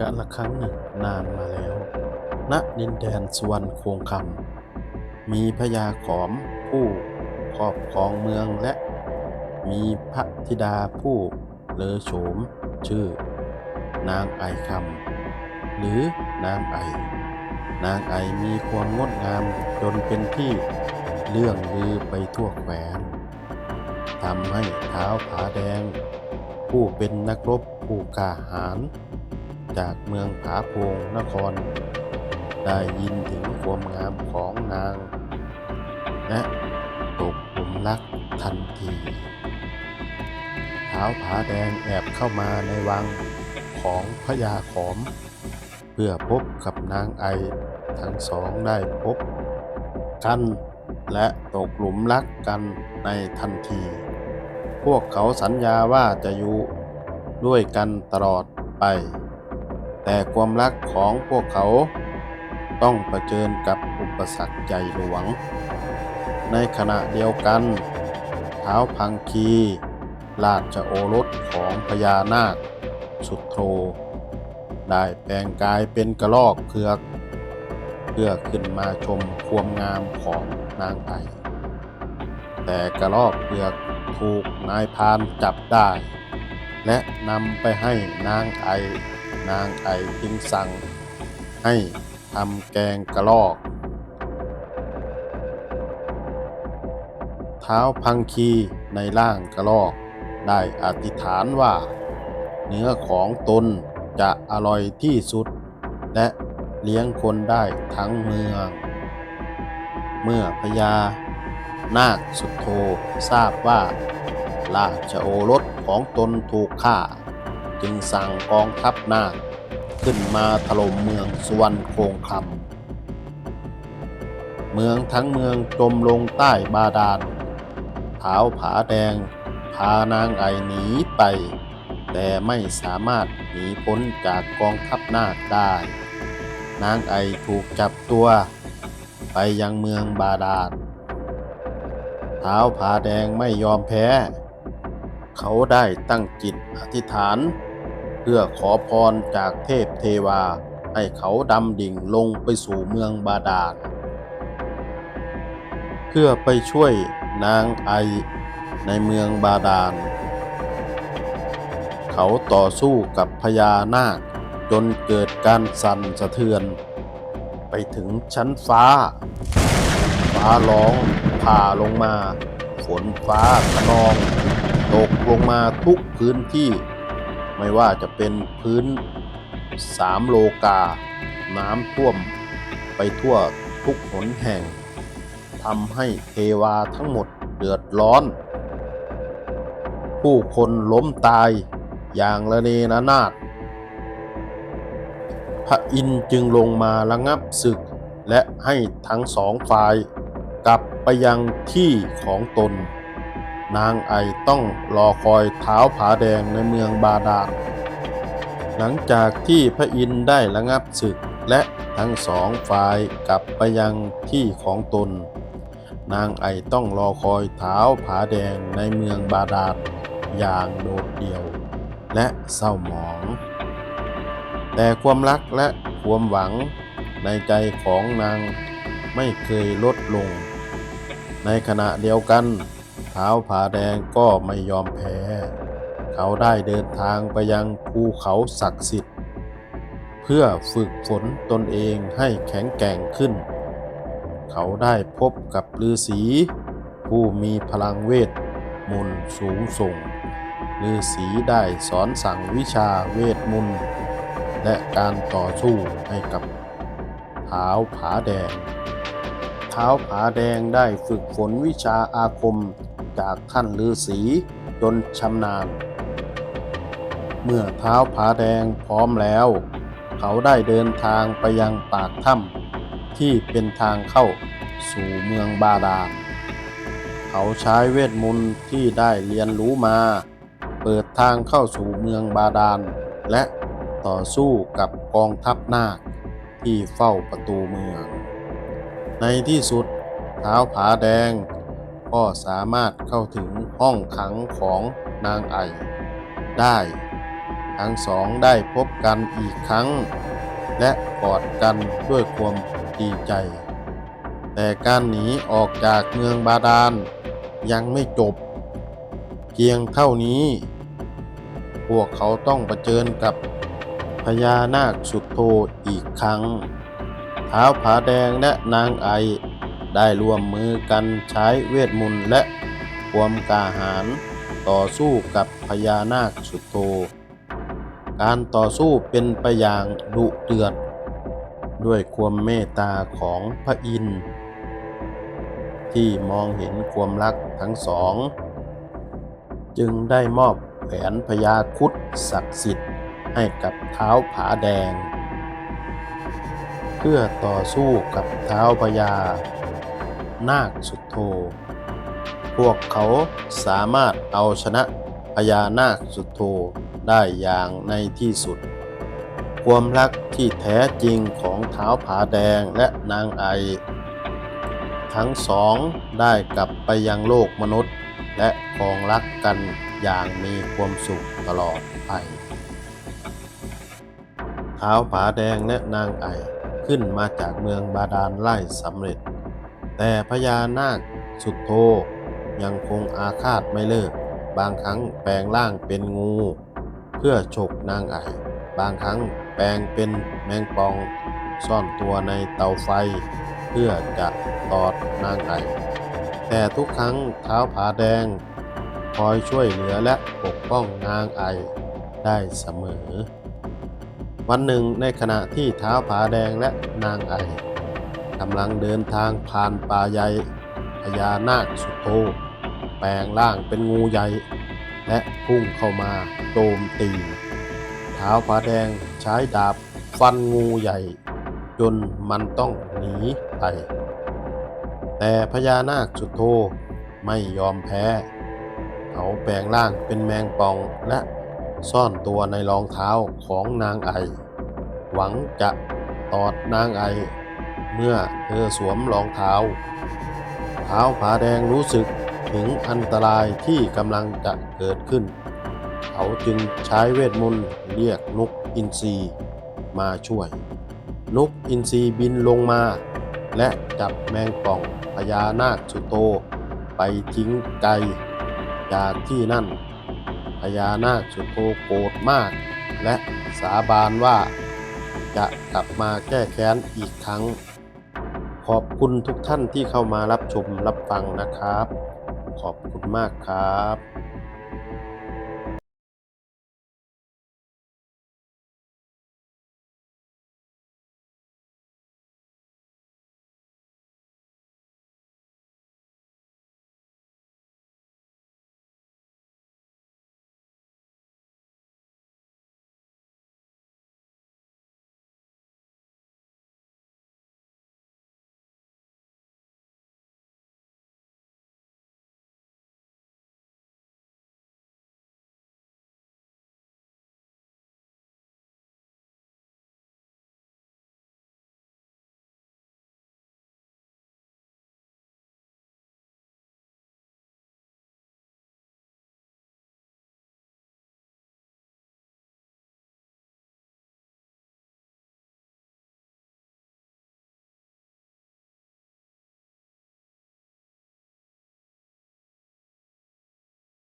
กะละครั้งหนึ่งนานมาแล้ว ณ ดินแดนสวรรคงคำ มีพญาขอมผู้ครอบครองเมืองและ มีพระธิดาผู้เลอโฉม ชื่อ นางไอคำ หรือนางไอ นางไอมีความงดงามจนเป็นที่เรื่องลือไปทั่วแคว้นทำให้เท้าผาแดง ผู้เป็นนักรบผู้กล้าหาญ จากเมืองผาโพงนคร ได้ยินถึงความงามของนาง และตกหลุมรักทันทีเท้าวผาแดงแอบเข้ามาในวังของพญาขอม เพื่อพบกับนางไอทั้งสองได้พบกันและตกหลุมรักกันในทันที พวกเขาสัญญาว่าจะอยู่ด้วยกันตลอดไป แต่ความรักของพวกเขาต้องเผชิญกับอุปสรรคใหญ่หลวง ในขณะเดียวกันเท้าพังคีราชโอรสของพญานาค สุดโท ได้แปลงกายเป็นกระลอกเผือก เพื่อขึ้นมาชมความงามของนางไอแต่กระลอกเผือกถูกนายพานจับได้ และนำไปให้นางไอ นางไอจึงสั่งให้ทำแกงกระลอก เท้าพังคีในร่างกระลอก ได้อธิษฐานว่า เนื้อของตนจะอร่อยที่สุด และเลี้ยงคนได้ทั้งเมือง เมื่อพญานาคสุดโททราบว่าราชโอรสของตนถูกฆ่า จึงสั่งกองทัพนาคขึ้นมาถล่มเมืองสวรรคงคำเมืองทั้งเมืองจมลงใต้บาดาลเท้าวผาแดงพานางไอหนีไป แต่ไม่สามารถหนีพ้นจากกองทัพนาคได้ นางไอถูกจับตัว ไปยังเมืองบาดาลเท้าผาแดงไม่ยอมแพ้ เขาได้ตั้งจิตอธิษฐาน เพื่อขอพรจากเทพเทวา ให้เขาดำดิ่งลงไปสู่เมืองบาดาลเพื่อไปช่วยนางไอในเมืองบาดาล เขาต่อสู้กับพญานาคจนเกิดการสั่นสะเทือน ไปถึงชั้นฟ้า ฟ้าร้องผ่าลงมา ฝนฟ้าขนอง ตกลงมาทุกพื้นที่ ไม่ว่าจะเป็นพื้นสามโลกา น้ำท่วมไปทั่วทุกหนแห่งทำให้เทวาทั้งหมดเดือดร้อน ผู้คนล้มตายอย่างระเนระนาด พระอินทร์จึงลงมาระงับศึก และให้ทั้งสองฝ่ายกลับไปยังที่ของตน นางไอต้องรอคอยเท้าผาแดงในเมืองบาดาลหลังจากที่พระอินทร์ได้ระงับศึกและทั้งสองฝ่ายกลับไปยังที่ของตน นางไอต้องรอคอยเท้าผาแดงในเมืองบาดาลอย่างโดดเดี่ยว และเศร้าหมอง แต่ความรักและความหวังในใจของนางไม่เคยลดลง ในขณะเดียวกัน ท้าวผาแดงก็ไม่ยอมแพ้ เขาได้เดินทางไปยังภูเขาศักดิ์สิทธิ์ เพื่อฝึกฝนตนเองให้แข็งแกร่งขึ้น เขาได้พบกับฤาษีผู้มีพลังเวทมนต์สูงส่งฤาษีได้สอนสั่งวิชาเวทมนต์และการต่อสู้ให้กับเท้าผาแดงเท้าผาแดงได้ฝึกฝนวิชาอาคม จากท่านฤาษีจนชำนาญ เมื่อเท้าผาแดงพร้อมแล้ว เขาได้เดินทางไปยังปากถ้ำที่เป็นทางเข้าสู่เมืองบาดาลเขาใช้เวทมนต์ที่ได้เรียนรู้มา เปิดทางเข้าสู่เมืองบาดาลและต่อสู้กับกองทัพนาคที่เฝ้าประตูเมือง ในที่สุดเท้าผาแดง ก็สามารถเข้าถึงห้องขังของนางไอได้ ทั้งสองได้พบกันอีกครั้ง และกอดกันด้วยความดีใจ แต่การหนีออกจากเมืองบาดาลยังไม่จบ เพียงเท่านี้ พวกเขาต้องเผชิญกับพญานาคสุดโทอีกครั้งเท้าวผาแดงและนางไอ ได้ร่วมมือกันใช้เวทมนต์และความกาหาญต่อสู้กับพญานาคสุดโทการต่อสู้เป็นไปอย่างดุเดือด ด้วยความเมตตาของพระอินทร์ที่มองเห็นความรักทั้งสอง จึงได้มอบแหวนพญาคุดศักดิ์สิทธิ์ให้กับเท้าผาแดง เพื่อต่อสู้กับเท้าพญา นาคสุดโท พวกเขาสามารถเอาชนะพญานาคสุดโทได้อย่างในที่สุด ความรักที่แท้จริงของเท้าผาแดงและนางไอ ทั้งสองได้กลับไปยังโลกมนุษย์ และคองรักกันอย่างมีความสุขตลอดไปเท้าผาแดงและนางไอขึ้นมาจากเมืองบาดาลไล่สำเร็จ แต่พญานาคสุดโทยังคงอาฆาตไม่เลิก บางครั้งแปลงร่างเป็นงู เพื่อฉกนางไอบางครั้งแปลงเป็นแมงปองซ่อนตัวในเตาไฟ เพื่อจะตอดนางไอแต่ทุกครั้งเท้าผาแดง คอยช่วยเหลือและปกป้องนางไอได้เสมอ วันหนึ่งในขณะที่เท้าผาแดงและนางไอ กำลังเดินทางผ่านป่าใหญ่พญานาคสุดโทแปลงร่างเป็นงูใหญ่ และพุ่งเข้ามาโจมตีเท้าวผาแดงใช้ดาบฟันงูใหญ่ จนมันต้องหนีไป แต่พญานาคสุดโทไม่ยอมแพ้ เขาแปลงร่างเป็นแมงป่องและซ่อนตัวในรองเท้าของนางไอ หวังจะตอดนางไอ เมื่อเธอสวมรองเท้า เท้าผาแดงรู้สึกถึงอันตรายที่กำลังจะเกิดขึ้น เขาจึงใช้เวทมนต์เรียกนกอินทรีมาช่วย นกอินทรีบินลงมา และจับแมงป่องพญานาคสุโต ไปทิ้งไกลจากที่นั่นพญานาคสุโตโกรธมาก และสาบานว่าจะกลับมาแก้แค้นอีกครั้ง ขอบคุณทุกท่านที่เข้ามารับชมรับฟังนะครับ ขอบคุณมากครับ